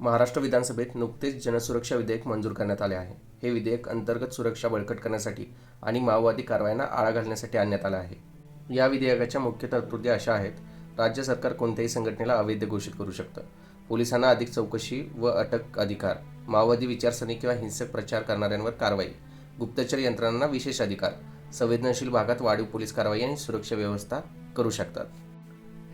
महाराष्ट्र विधानसभेत नुकतेच जनसुरक्षा विधेयक मंजूर करण्यात आले आहे. हे विधेयक अंतर्गत सुरक्षा बळकट करण्यासाठी आणि माओवादी कारवायांना आळा घालण्यासाठी आणण्यात आलं आहे. या विधेयकाच्या मुख्य तरतुदी अशा आहेत. राज्य सरकार कोणत्याही संघटनेला अवैध घोषित करू शकतं. पोलिसांना अधिक चौकशी व अटक अधिकार माओवादी विचारसरणी किंवा हिंसक प्रचार करणाऱ्यांवर कारवाई गुप्तचर यंत्रणांना विशेष अधिकार संवेदनशील भागात वाढीव पोलीस कारवाई आणि सुरक्षा व्यवस्था करू शकतात.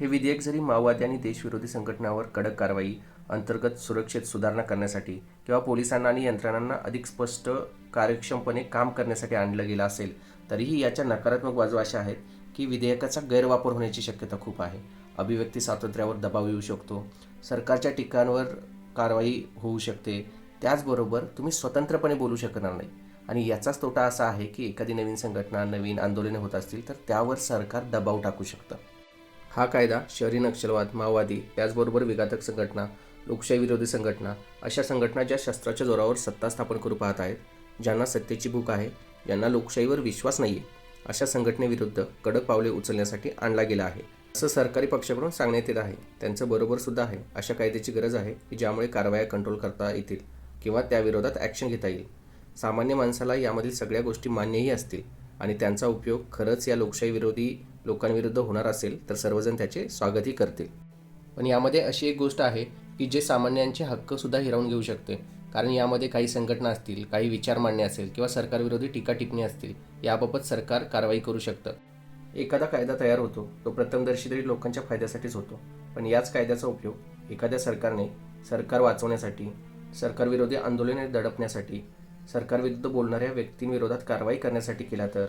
हे विधेयक जरी माओवादी आणि देशविरोधी संघटनांवर कडक कारवाई अंतर्गत सुरक्षेत सुधारणा करण्यासाठी किंवा पोलिसांना आणि यंत्रणांना अधिक स्पष्ट कार्यक्षमपणे काम करण्यासाठी आणलं गेलं असेल तरीही याच्या नकारात्मक बाजू अशा आहेत की विधेयकाचा गैरवापर होण्याची शक्यता खूप आहे. अभिव्यक्ती स्वातंत्र्यावर दबाव येऊ शकतो. सरकारच्या ठिकाणावर कारवाई होऊ शकते. त्याचबरोबर तुम्ही स्वतंत्रपणे बोलू शकणार नाही. आणि याचाच तोटा असा आहे की एखादी नवीन संघटना नवीन आंदोलने होत असतील तर त्यावर सरकार दबाव टाकू शकतं. हा कायदा शहरी नक्षलवाद माओवादी त्याचबरोबर विघातक संघटना लोकशाही विरोधी संघटना अशा संघटना ज्या शस्त्राच्या जोरावर सत्ता स्थापन करू पाहत आहेत ज्यांना सत्तेची भूक आहे ज्यांना लोकशाहीवर विश्वास नाही आहे अशा संघटनेविरुद्ध कडक पावले उचलण्यासाठी आणला गेला आहे. असं सरकारी पक्षाकडून सांगण्यात येत आहे. त्यांचं बरोबर सुद्धा आहे. अशा कायद्याची गरज आहे की ज्यामुळे कारवाया कंट्रोल करता येतील किंवा त्याविरोधात ॲक्शन घेता येईल. सामान्य माणसाला यामधील सगळ्या गोष्टी मान्यही असतील आणि त्यांचा उपयोग खरंच या लोकशाही विरोधी लोकांविरुद्ध होणार असेल तर सर्वजण त्याचे स्वागतही करतील. पण यामध्ये अशी एक गोष्ट आहे की जे सामान्यांचे हक्कसुद्धा हिरावून घेऊ शकते. कारण यामध्ये काही संघटना असतील काही विचार मांडणे असेल किंवा सरकारविरोधी टीका टिप्पणी असतील याबाबत सरकार कारवाई करू शकतं. एखादा कायदा तयार होतो तो प्रथमदर्शी तरी लोकांच्या फायद्यासाठीच होतो. पण याच कायद्याचा उपयोग एखाद्या सरकारने सरकार वाचवण्यासाठी सरकारविरोधी आंदोलने दडपण्यासाठी सरकारविरुद्ध बोलणाऱ्या व्यक्तींविरोधात कारवाई करण्यासाठी केला तर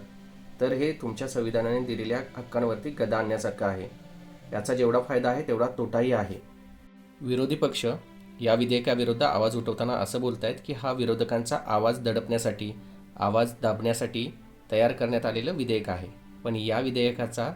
तर हे तुमच्या संविधानाने दिलेल्या हक्कांवरती गदा आणण्यासारखं आहे. याचा जेवढा फायदा आहे तेवढा तोटाही आहे. विरोधी पक्ष या विधेयकाविरुद्ध आवाज उठवताना असं बोलत आहेत की हा विरोधकांचा आवाज दडपण्यासाठी आवाज दाबण्यासाठी तयार करण्यात आलेलं विधेयक आहे. पण या विधेयकाचा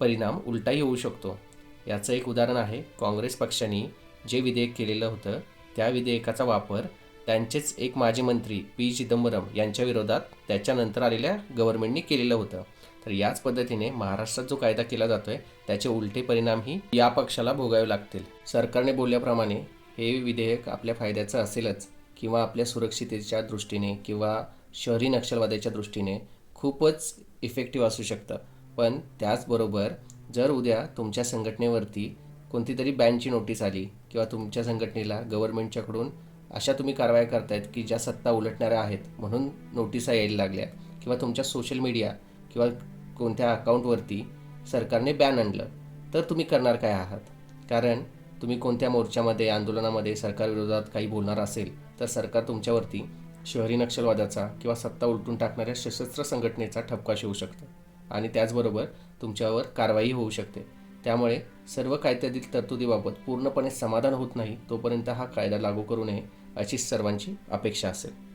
परिणाम उलटाही होऊ शकतो. याचं एक उदाहरण आहे काँग्रेस पक्षाने जे विधेयक केलेलं होतं त्या विधेयकाचा वापर त्यांचेच एक माजी मंत्री पी चिदंबरम यांच्या विरोधात त्याच्यानंतर आलेल्या गव्हर्नमेंटने केलेलं होतं. तर याच पद्धतीने महाराष्ट्रात जो कायदा केला जातोय त्याचे उलटे परिणामही या पक्षाला भोगावे लागतील. सरकारने बोलल्याप्रमाणे हे विधेयक आपल्या फायद्याचं असेलच किंवा आपल्या सुरक्षितेच्या दृष्टीने किंवा शहरी नक्षलवादाच्या दृष्टीने खूपच इफेक्टिव्ह असू शकतं. पण त्याचबरोबर जर उद्या तुमच्या संघटनेवरती कोणती तरी बॅनची नोटीस आली किंवा तुमच्या संघटनेला गव्हर्नमेंटच्याकडून अशा तुम्ही कारवाया करतायत की ज्या सत्ता उलटणाऱ्या आहेत म्हणून नोटिसा यायला लागल्या किंवा तुमच्या सोशल मीडिया किंवा कोणत्या अकाउंटवरती सरकारने बॅन आणलं तर तुम्ही करणार काय आहात? कारण तुम्ही कोणत्या मोर्चामध्ये आंदोलनामध्ये सरकारविरोधात काही बोलणार असेल तर सरकार तुमच्यावरती शहरी नक्षलवादाचा किंवा सत्ता उलटून टाकणाऱ्या सशस्त्र संघटनेचा ठपका शिवू शकतं. आणि त्याचबरोबर तुमच्यावर कारवाई होऊ शकते. त्यामुळे सर्व कायद्यातील तरतुदीबाबत पूर्णपणे समाधान होत नाही तोपर्यंत हा कायदा लागू करू नये अशी सर्वांची अपेक्षा असेल.